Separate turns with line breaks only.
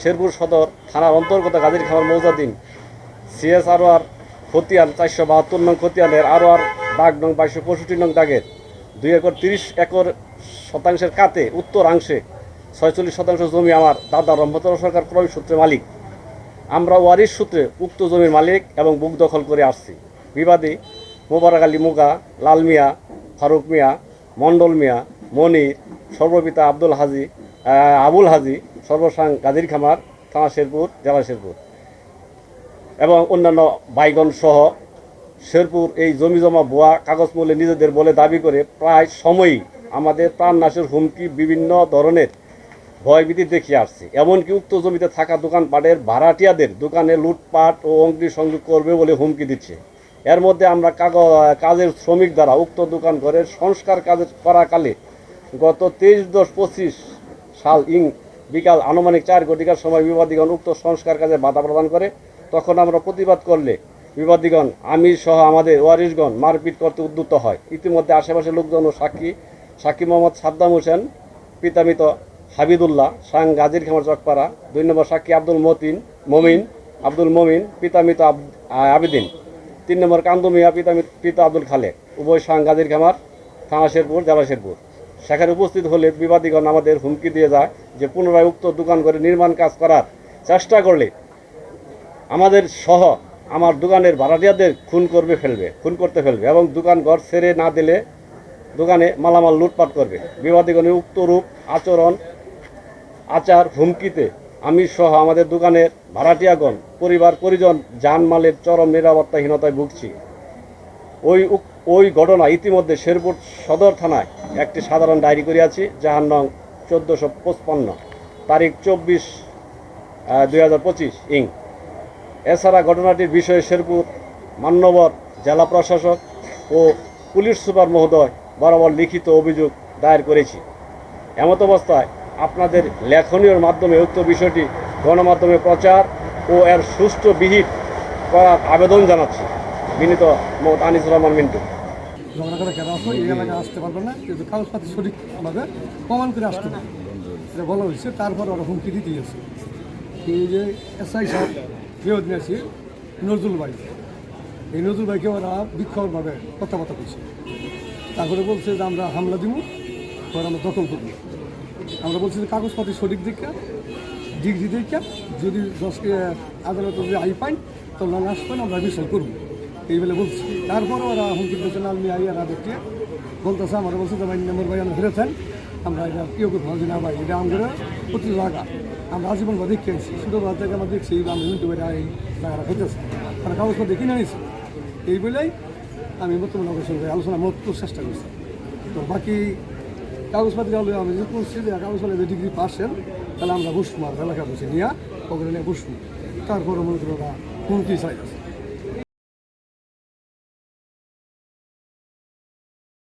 শেরপুর সদর থানার অন্তর্গত গাজীর খামার মৌজাদিন সিএসআরওয়ার খতিয়ান চারশো বাহাত্তর নং খতিয়ানের আরও আর দাগ নং বাইশশো পঁয়ষট্টি নং দাগের দুই একর তিরিশ একর শতাংশের কাতে উত্তরাংশে ছয়চল্লিশ শতাংশ জমি আমার দাদা রহমতুল্লাহ সরকার ক্রয় সূত্রে মালিক। আমরা ওয়ারিশ সূত্রে উক্ত জমির মালিক এবং বুক দখল করে আসছি। বিবাদী মোবারক আলী মুগা, লাল মিয়া, ফারুক মিয়া, মণ্ডল মিয়া, মনির, সর্বপিতা আব্দুল হাজি আবুল হাজি সর্বসাং গাজীর খামার, থানা শেরপুর, জেলা শেরপুর। এবং অন্যান্য বাইগন সহ শেরপুর এই জমি জমা ভুয়া কাগজ মূল্যে নিজেদের বলে দাবি করে প্রায় সময়ই আমাদের প্রাণনাশের হুমকি বিভিন্ন ধরনের ভয়ভীতি দেখিয়ে আসছে। এমনকি উক্ত জমিতে থাকা দোকানপাটের ভাড়াটিয়াদের দোকানে লুটপাট ও অগ্নি সংযোগ করবে বলে হুমকি দিচ্ছে। এর মধ্যে আমরা কাজের শ্রমিক দ্বারা উক্ত দোকান ঘরের সংস্কার কাজ করাকালে গত তেইশ দশ পঁচিশ সাল ইং বিকাল আনুমানিক চার ঘটিকার সময় বিবাদীগণ উক্ত সংস্কার কাজে বাধা প্রদান করে, তখন আমরা প্রতিবাদ করলে বিবাদীগণ আমি সহ আমাদের ওয়ারিশগণ মারপিট করতে উদ্যুত হয়। ইতিমধ্যে আশেপাশের লোকজন ও সাক্ষী সাক্ষী মোহাম্মদ সাদ্দাম হোসেন, পিতামিত হাবিদুল্লাহ, সাং গাজীর খামার চকপাড়া, দুই নম্বর সাক্ষী আব্দুল মতিন, মমিন, আব্দুল মমিন, পিতামিত আব- আবেদিন। তিন নম্বর কান্দু মিয়া পিতা পিতা আব্দুল খালেক। উভয় সাং গাজীর খামার, থানা শেরপুর, জেলা শেরপুর। সেখানে উপস্থিত হলে বিবাদীগণ আমাদের হুমকি দিয়ে যায় যে পুনরায় উক্ত দোকান করে নির্মাণ কাজ করার চেষ্টা করলে আমাদের সহ আমার দোকানের ভাড়াটিয়াদের খুন করবে ফেলবে, খুন করতে ফেলবে এবং দোকান ঘর ছেড়ে না দিলে দোকানে মালামাল লুটপাট করবে। বিবাদীগণের উক্ত রূপ, আচরণ, আচার, হুমকিতে আমি সহ আমাদের দোকানের ভাড়াটিয়াগণ, পরিবার, পরিজন জানমালের চরম নিরাপত্তাহীনতায় ভুগছি। ওই ওই ঘটনা ইতিমধ্যে শেরপুর সদর থানায় একটি সাধারণ ডায়েরি করিয়াছি, যাহার নং চোদ্দোশো পঁচপান্ন, তারিখ চব্বিশ দুই হাজার পঁচিশ, ইং। এছাড়া ঘটনাটির বিষয়ে শেরপুর মান্যবর জেলা প্রশাসক ও পুলিশ সুপার মহোদয় বরাবর লিখিত অভিযোগ দায়ের করেছি। এমত অবস্থায় আপনাদের লেখনীয় মাধ্যমে উক্ত বিষয়টি গণমাধ্যমে প্রচার ও এর সুষ্ঠু বিহিত করার আবেদন জানাচ্ছি। বিনীত মোহাম্মদ আনিসুর রহমান মিন্টু।
ঝগড়া করে কেন আসো এই এলাকায় আসতে পারবে না, কিন্তু কাগজপাতি সঠিকভাবে প্রমাণ করে আসতে পারবে এটা বলা হয়েছে, তারপর ওরা হুমকি দিতে গেছে। এই যে এসআই সাহেব ফেরত নিয়েছি নজরুল ভাই। এই নজরুল ভাইকে ওরা বিক্ষোভভাবে কথাবার্তা করছে। তারপরে বলছে যে আমরা হামলা দিব, পরে আমরা দখল করব। আমরা বলছি যে কাগজপাতি সঠিক দিকটা ডিগ্রি দিকটা যদি দশকে আদালতে যদি আই পাই, তাহলে না আসবেন আমরা বিচার করব। এই বলে বলছি। তারপরে ওরা হুমকি দিয়েছে আলমি আই আর দেখতে। বলতেছে আমরা বলছে যে ভাই নম্বর ভাই আমরা ফিরেছেন আমরা এটা কেউ কেউ ভাবছি না ভাই, এটা আমাদের প্রতি জায়গা আমরা আজীবন বা দেখে আসছি শুধু থেকে আমরা দেখছি আমরা উল্টো বেড়ে এই জায়গাটা হইতেছে আমরা কাগজপত্র কিনে নিয়েছি এই বলেই আমি বর্তমান অবশ্য আলোচনা মত চেষ্টা করছি। তো বাকি কাগজপাতি হলে আমি যে করছি যে কাগজপাতি ডিগ্রি পাশেন তাহলে আমরা বসবো আর এলাকা বসে নিয়ে ওখানে নিয়ে বসবো। তারপরে মনে করো ওরা হুমকি চাই আছে